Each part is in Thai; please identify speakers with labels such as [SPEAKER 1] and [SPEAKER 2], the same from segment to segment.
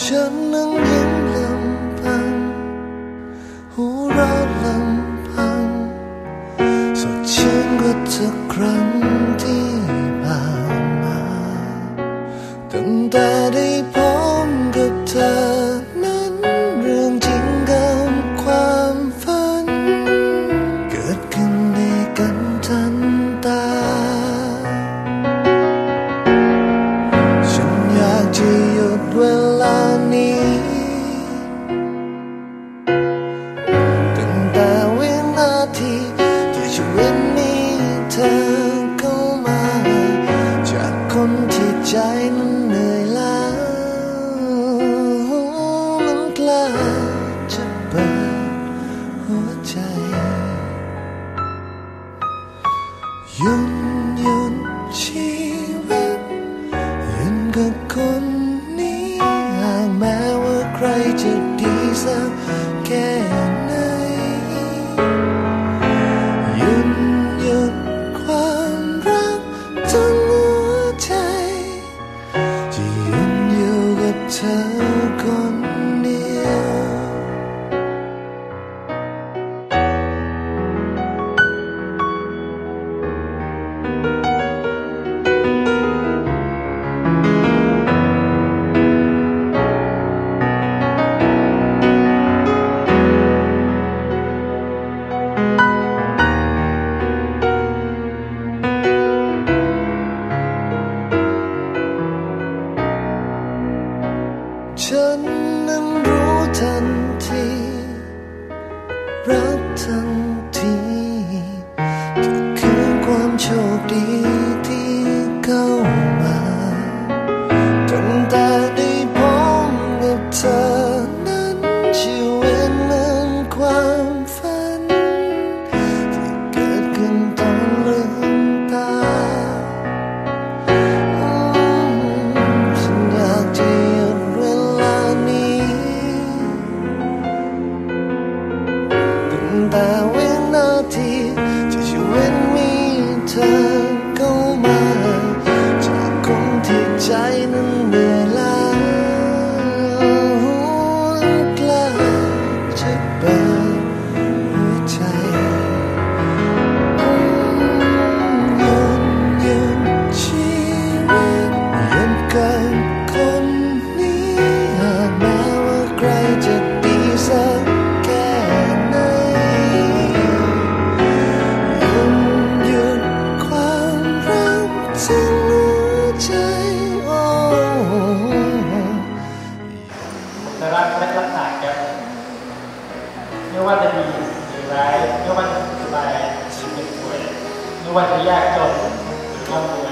[SPEAKER 1] ฉันนั้นยิ้มลำพังหัวเราะลำพังสดชื่นกว่าทุกครั้งที่ผ่านมาตั้งแต่ได้พบ dwell on me. ทันที คือความโชคดี winter. ว่าและลักษณะแกไม่ว่า
[SPEAKER 2] จะมีหรือร้ายไม่ว่าจะสบายหรือป่วยไม่ว่าจะยากจนหรือร่ำรวย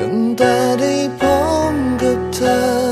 [SPEAKER 1] 봄달의 봄 같아.